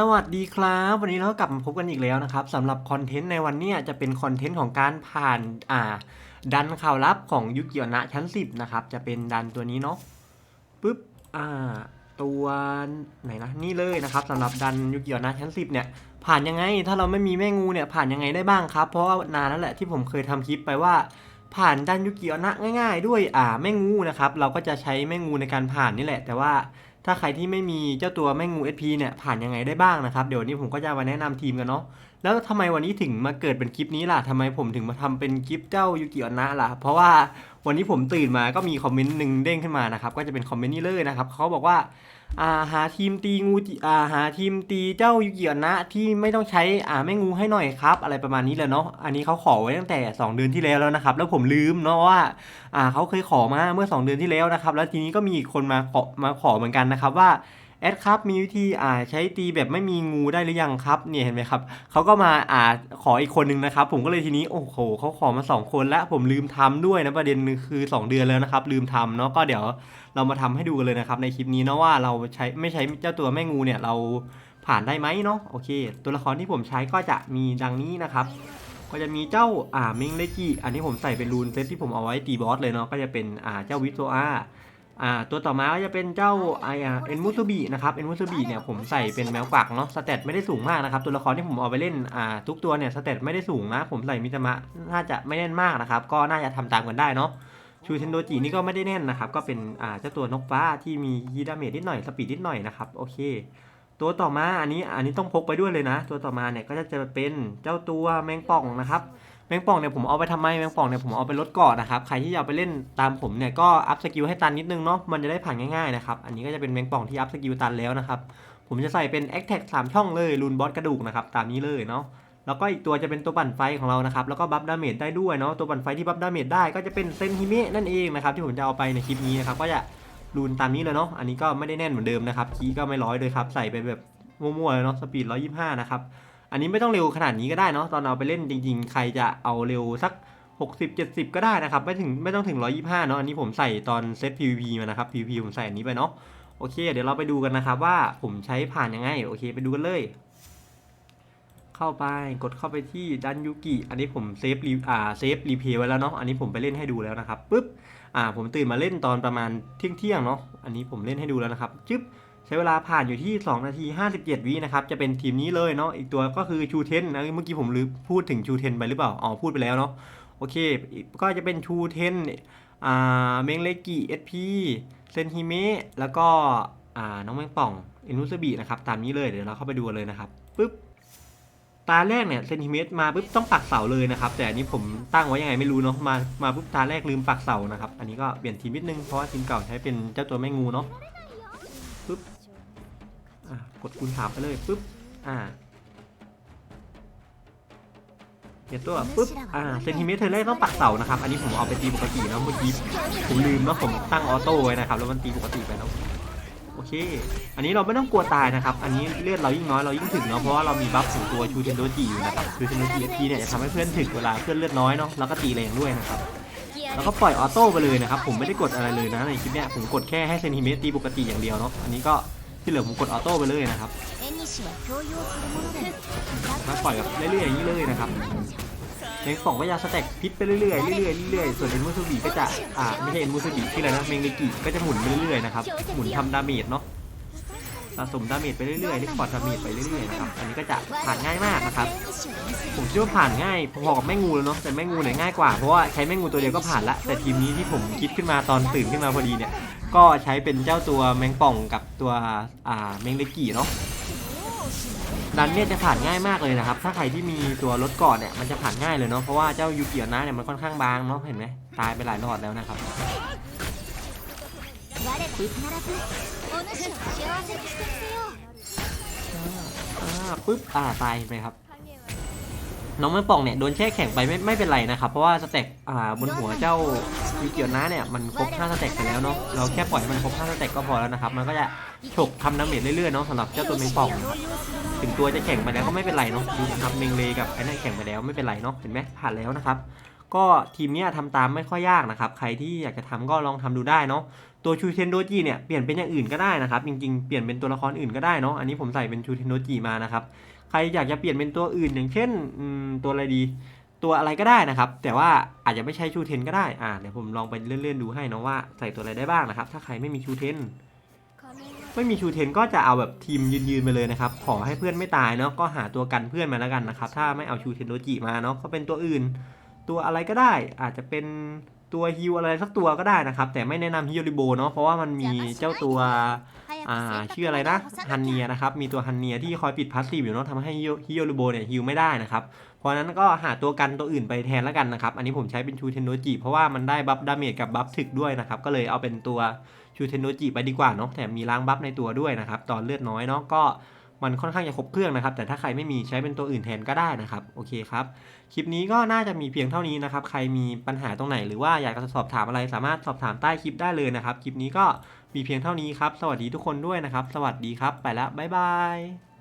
สวัสดีครับ วันนี้เรากลับมาพบกันอีกแล้วนะครับสำหรับคอนเทนต์ในวันนี้จะเป็นคอนเทนต์ของการผ่านอ่า ดันข่าวลับของยุกิโอนะชั้น 10 นะครับ จะเป็นดันตัวนี้เนาะปุ๊บอ่าตัวไหนนะนี่เลยนะครับสำหรับดันยุกิโอนะชั้น 10 เนี่ยผ่านยังไงถ้าเราไม่มีแม่งูเนี่ยผ่านยังไงได้บ้างครับ เพราะว่านานแล้วแหละที่ผมเคยทำคลิปไปว่า ผ่านดันยุกิโอนะง่าย ๆ ด้วยอ่าแม่งูนะครับเราก็จะใช้แม่งูในการผ่านนี่แหละ แต่ว่า ถ้าใครที่ไม่มีเจ้าตัวแม่งู SP เนี่ยผ่านยังไงได้บ้างนะครับ เดี๋ยววันนี้ผมก็จะมาแนะนำทีมกันเนาะ แล้วทำไมวันนี้ถึงมาเกิดเป็นคลิปนี้ล่ะทำไมผมถึงมาทำเป็นคลิปเจ้ายูกิออนนะล่ะ เพราะว่าวันนี้ผมตื่นมาก็มีคอมเมนต์หนึ่งเด้งขึ้นมานะครับ ก็จะเป็นคอมเมนต์นี้เลยนะครับเขาบอกว่าอ่าหาทีมตีงูอ่าหาทีมตีเจ้ายูกิออนนะที่ไม่ต้องใช้อ่าแม่งูให้หน่อยครับ อะไรประมาณนี้เลยเนาะอันนี้เขาขอไว้ตั้งแต่ 2 เดือนที่แล้วแล้วนะครับ แล้วผมลืมเนาะว่าอ่าเขาเคยขอมาเมื่อ 2 เดือนที่แล้วนะครับ แล้วทีนี้ก็มีคนมาขอมาขอเหมือนกันนะครับว่า แอดครับมีวิธีอ่าใช้ตีแบบไม่มีงูได้หรือยังครับเนี่ยเห็นไหมครับเขาก็มาอ่าขออีกคนนึงนะครับ ผมก็เลยทีนี้โอ้โหเขาขอมา 2 คนแล้วผมลืมทำด้วยนะประเด็นคือ 2 เดือนแล้วนะครับ ลืมทำเนาะก็เดี๋ยวเรามาทำให้ดูกันเลยนะครับ ในคลิปนี้เนาะว่าเราใช้ไม่ใช้เจ้าตัวแม่งูเนี่ยเราผ่านได้ไหมเนาะโอเค ตัวละครที่ผมใช้ก็จะมีดังนี้นะครับก็จะมีเจ้าอ่าเมงเลจิอันนี้ผมใส่เป็นรูนเซตที่ผมเอาไว้ตีบอสเลยเนาะก็จะเป็นอ่าเจ้าวิโซอา อ่าตัวต่อมาก็จะเป็นเจ้าไอเอ็นมุสบีนะครับเอ็นมุสบีเนี่ยผมใส่เป็นแมวกวักเนาะสเตตไม่ได้สูงมากนะครับตัวละครที่ผมเอาไปเล่นอ่าทุกตัวเนี่ยสเตตไม่ได้สูงนะผมใส่มิตามะน่าจะไม่แน่นมากนะครับก็น่าจะทำตามกันได้เนาะชูเทนโดจินี่ก็ไม่ได้แน่นนะครับก็เป็นอ่าเจ้าตัวนกฟ้าที่มียีดาเมจนิดหน่อยสปีดนิดหน่อยนะครับโอเคตัวต่อมาอันนี้อันนี้ต้องพกไปด้วยเลยนะ ตัวต่อมาเนี่ยก็จะจะเป็นเจ้าตัวแมงป่องนะครับ แมงป่องเนี่ยผมเอาไปทำไมแมงป่องเนี่ยผมเอาไปลดเกาะนะครับใครที่อยากไปเล่นตามผมเนี่ยก็อัพสกิลให้ตันนิดนึงเนาะมันจะได้ผ่านง่ายๆนะครับอันนี้ก็จะเป็นแมงป่องที่อัพสกิลตันแล้วนะครับผมจะใส่เป็นแอคแท็กสามช่องเลยรูนบอสกระดูกนะครับตามนี้เลยเนาะแล้วก็อีกตัวจะเป็นตัวปั่นไฟของเรานะครับแล้วก็บัฟดาเมจได้ด้วยเนาะตัวปั่นไฟที่บัฟดาเมจได้ก็จะเป็นเซนฮิเมะนั่นเองนะครับที่ผมจะเอาไปในคลิปนี้นะครับก็จะรูนตามนี้เลยเนาะอันนี้ก็ไม่ได้แน่นเหมือนเดิมนะครับคีก็ไม่ร้อยเลยครับใส่ไปแบบมั่วๆเลยเนาะสปีด125นะครับ อันนี้ไม่ต้องเร็วขนาดนี้ก็ได้เนาะตอนเอาไปเล่นจริงๆ ใครจะเอาเร็วสัก 60 70 ก็ได้นะครับ ไม่ถึงไม่ต้องถึง 125 เนาะอันนี้ผมใส่ตอนเซต PVP มานะครับ PVP ผมใส่อันนี้ไปเนาะโอเค เดี๋ยวเราไปดูกันนะครับว่าผมใช้ผ่านยังไง โอเค ไปดูกันเลย เข้าไปกดเข้าไปที่ดันยูกิ อันนี้ผมเซฟรีอ่าเซฟรีเพย์ไว้แล้วเนาะอันนี้ผมไปเล่นให้ดูแล้วนะครับปุ๊บอ่าผมตื่นมาเล่นตอนประมาณเที่ยงเที่ยงเนาะอันนี้ผมเล่นให้ดูแล้วนะครับจึ๊บ ใช้เวลาผ่านอยู่ที่ 2 นาที 57 วินะครับ จะเป็นทีมนี้เลยเนาะ อีกตัวก็คือชูเทนนะ เมื่อกี้ผมลืมพูดถึงชูเทนไปหรือเปล่า อ๋อ พูดไปแล้วเนาะ โอเค ก็จะเป็นชูเทน อ่า เมงเลกิเอสพีเซนฮิเมะ แล้วก็ อ่า น้องแมงป่อง อินุสบีนะครับ ตามนี้เลย เดี๋ยวเราเข้าไปดูเลยนะครับ ปึ๊บ ตาแรกเนี่ยเซนติเมตรมาปุ๊บต้องปักเสาเลยนะครับ แต่อันนี้ผมตั้งไว้ยังไงไม่รู้เนาะ มา มาปุ๊บตาแรกลืมปักเสานะครับ อันนี้ก็เปลี่ยนทีมนิดนึง เพราะว่าทีมเก่าใช้เป็นเจ้าตัวแม่งูเนาะอะ กดคูณสามไปเลยปุ๊บ อ่าเดี๋ยวตัวปุ๊บ อ่า เซนติเมตรเธอแรกต้องปักเสานะครับ อันนี้ผมเอาไปตีปกตินะเมื่อกี้ ผมลืมว่าผมตั้งออโต้ไว้นะครับ แล้วมันตีปกติไปเนาะโอเค อันนี้เราไม่ต้องกลัวตายนะครับ อันนี้เลือดเรายิ่งน้อยเรายิ่งถึงเนาะ เพราะว่าเรามีบัฟถึงตัวชูเทนโดจิอยู่นะครับ ชูเทนโดจิทีเนี่ยจะทำให้เพื่อนถึงเวลาเพื่อนเลือดน้อยเนาะ แล้วก็ตีแรงด้วยนะครับ แล้วก็ปล่อยออโต้ไปเลยนะครับ ผมไม่ได้กดอะไรเลยนะในคลิปเนี้ย ผมกดแค่ให้เซนติเมตรตีปกติอย่างเดียวเนาะ อันนี้ก็ ที่เหลือผมกดออโต้ไปเลยนะครับมาปล่อยกับเรื่อยๆอย่างนี้เลยนะครับเมงสองก็ยาสเต็กพิษไปเรื่อยๆเรื่อยๆเรื่อยๆส่วนเอ็นมูซูบีก็จะอ่าไม่ใช่เอ็นมูซูบีที่อะไรนะเมงเลกิก็จะหมุนไปเรื่อยๆนะครับหมุนทำดาเมจเนาะ สะสมดาเมจไปเรื่อยๆรีคอร์ดดาเมจไปเรื่อยๆนะครับอันนี้ก็จะผ่านง่ายมากนะครับผมคิดว่าผ่านง่ายพอกับแม่งูแล้วเนาะแต่แม่งูเนี่ยง่ายกว่าเพราะว่าใช้แม่งูตัวเดียวก็ผ่านละแต่ทีมนี้ที่ผมคิดขึ้นมาตอนตื่นขึ้นมาพอดีเนี่ยก็ใช้เป็นเจ้าตัวแมงป่องกับตัวอ่าแมงเลกี่เนาะดันเนี่ยจะผ่านง่ายมากเลยนะครับ ถ้าใครที่มีตัวรถกอดเนี่ยมันจะผ่านง่ายเลยเนาะเพราะว่าเจ้ายูกิอนะเนี่ยมันค่อนข้างบางเนาะเห็นไหมตายไปหลายรอดแล้วนะครับ 我ら必ずお主を幸せにしてみせよう อ่าปุ๊บอ่าตายเห็นไหมครับ น้องแมงป่องเนี่ยโดนแช่แข็งไปไม่ไม่เป็นไรนะครับ เพราะว่าสเต็กอ่าบนหัวเจ้ายูกิโอนะเนี่ยมันครบ5สเต็กไปแล้วเนาะเราแค่ปล่อยให้มันครบ5สเต็กก็พอแล้วนะครับ มันก็จะฉกทำน้ำเมจเรื่อยๆเนาะสำหรับเจ้าตัวแมงป่อง ถึงตัวจะแข่งไปแล้วก็ไม่เป็นไรเนาะดูนะครับเมงเลกับไอ้นั่นแข่งไปแล้วไม่เป็นไรเนาะเห็นไหมผ่านแล้วนะครับ ก็ทีมนี้ยทำตามไม่ค่อยยากนะครับ ใครที่อยากจะทำก็ลองทำดูได้เนาะตัวชูเทนโดจีเนี่ยเปลี่ยนเป็นอย่างอื่นก็ได้นะครับ จริงๆ เปลี่ยนเป็นตัวละครอื่นก็ได้เนาะอันนี้ผมใส่เป็นชูเทนโดจีมานะครับ ใครอยากจะเปลี่ยนเป็นตัวอื่น อย่างเช่นตัวอะไรดี ตัวอะไรก็ได้นะครับ แต่ว่าอาจจะไม่ใช่ชูเทนก็ได้อ่าเดี๋ยวผมลองไปเลื่อนๆดูให้นะว่าใส่ตัวอะไรได้บ้างนะครับ ถ้าใครไม่มีชูเทนไม่มีชูเทนก็จะเอาแบบทีมยืนๆไปเลยนะครับ ขอให้เพื่อนไม่ตายเนาะก็หาตัวกันเพื่อนมาแล้วกันนะครับ ถ้าไม่เอาชูเทนโดจิมาเนาะก็เป็นตัวอื่น ตัวอะไรก็ได้ อาจจะเป็นตัวฮิวอะไรสักตัวก็ได้นะครับ แต่ไม่แนะนำฮิโอริโบเนาะเพราะว่ามันมีเจ้าตัวอ่าชื่ออะไรนะฮันเนียนะครับมีตัวฮันเนียที่คอยปิดพาสซีฟอยู่เนาะทำให้ฮิโอริโบเนี่ยฮิวไม่ได้นะครับเพราะนั้นก็หาตัวกันตัวอื่นไปแทนแล้วกันนะครับอันนี้ผมใช้เป็นชูเทนโดจิเพราะว่ามันได้บัฟดาเมจกับบัฟถึกด้วยนะครับก็เลยเอาเป็นตัวชูเทนโดจิไปดีกว่าเนาะแถมมีล้างบัฟในตัวด้วยนะครับตอนเลือดน้อยเนาะก็ มันค่อนข้างจะครบเครื่องนะครับ แต่ถ้าใครไม่มีใช้เป็นตัวอื่นแทนก็ได้นะครับ โอเคครับ คลิปนี้ก็น่าจะมีเพียงเท่านี้นะครับ ใครมีปัญหาตรงไหนหรือว่าอยากจะสอบถามอะไรสามารถสอบถามใต้คลิปได้เลยนะครับ คลิปนี้ก็มีเพียงเท่านี้ครับ สวัสดีทุกคนด้วยนะครับ สวัสดีครับ ไปแล้วบ๊ายบาย